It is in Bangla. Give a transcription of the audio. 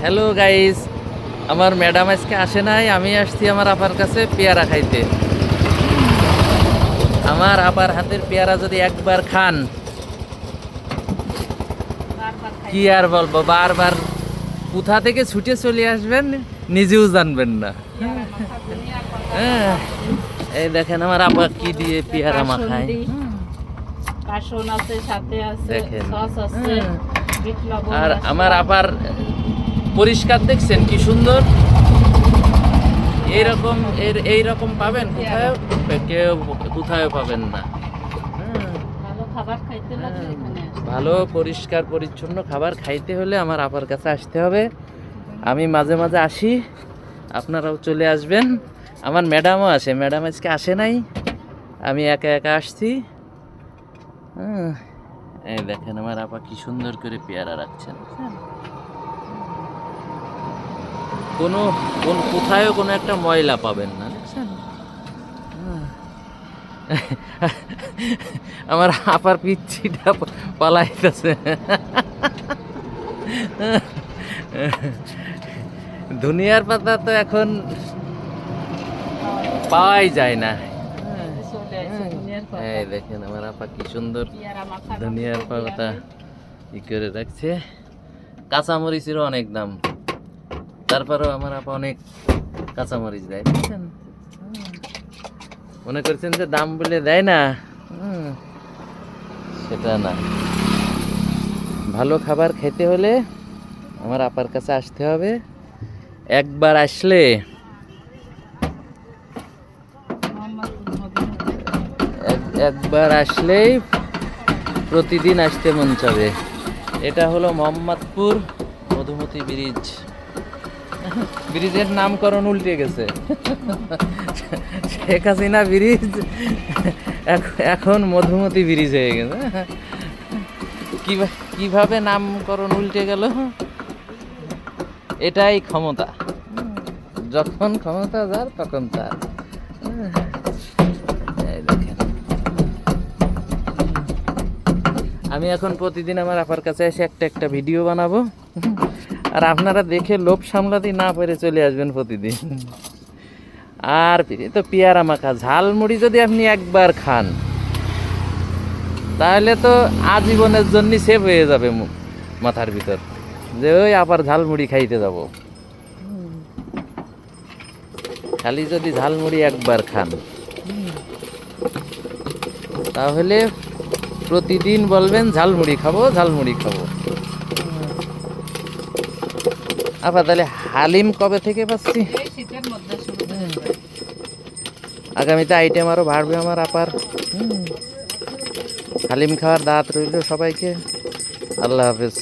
হ্যালো গাইস আমার ম্যাডাম আজকে আসে নাই আমি আসছি আমার আপার কাছে পেয়ারা খাইতে। আমার আপার হাতের পেয়ারা যদি একবার খান কি আর বলব বারবার কোথা থেকে ছুটে চলে আসবেন নিজেও জানবেন না। হ্যাঁ, এই দেখেন আমার আপা কি দিয়ে পেয়ারা মাখায়। হ্যাঁ। আর আমার আপার পরিষ্কার দেখছেন কি সুন্দর? এইরকম এর- এইরকম পাবেন কোথায় কেউ কোথায় পাবেন না। হ্যাঁ, ভালো হ্যাঁ, পরিষ্কার পরিচ্ছন্ন খাবার খাইতে হলে আমার আপার কাছে আসতে হবে। আমি মাঝে মাঝে আসি আপনারাও চলে আসবেন। আমার ম্যাডামও আসে ম্যাডাম আজকে আসে নাই। আমি একা একা আসছি। হ্যাঁ, এই দেখেন আমার আপা কি সুন্দর করে পেয়ারা রাখছেন। কোনো, কোন, কোথায়ও কোনো একটা ময়লা পাবেন না, দেখছেন। আমার আপার পিচ্ছিটা পালাইতেছে দুনিয়ার পাতা তো এখন পাওয়াই যায় না। এই দেখেন আমার আপা কি সুন্দর দুনিয়ার পাতা ই করে রাখছে কাঁচামরিচেরও অনেক দাম তারপরেও আমার আপা অনেক কাঁচামরিচ দেয়। বুঝছেন? মনে করছেন যে দাম বলে দেয় না? সেটা না। ভালো খাবার খেতে হলে আমার আপার কাছে আসতে হবে। একবার আসলে এক- একবার আসলেই প্রতিদিন আসতে মন চাবে। এটা হলো মোহাম্মদপুর মধুমতি ব্রিজ। ব্রিজের নামকরণ উল্টে গেছে। শেখ হাসিনা ব্রিজ এখন মধুমতি ব্রিজ হয়ে গেছে। কীভাবে নামকরণ উল্টে গেল? এটাই ক্ষমতা। যখন ক্ষমতা যার, তখন তার। আমি এখন প্রতিদিন আমার আপার কাছে এসে একটা একটা ভিডিও বানাবো। আর আপনারা দেখে লোভ সামলাতে না পেরে চলে আসবেন প্রতিদিন। আর তো পেয়ারা মাখা, ঝালমুড়ি যদি আপনি একবার খান, তাহলে তো আজীবনের জন্য সেভ হয়ে যাবে মাথার ভিতর। যে ওই আবার ঝালমুড়ি খাইতে যাব। খালি যদি ঝালমুড়ি একবার খান। তাহলে প্রতিদিন বলবেন, ঝালমুড়ি খাব ঝালমুড়ি খাব। আপা তাহলে হালিম কবে থেকে পাচ্ছি। আগামীতে আইটেম আরও বাড়বে আমার আপার। হালিম খাওয়ার দাঁত রইল সবাইকে। আল্লাহ হাফেজ।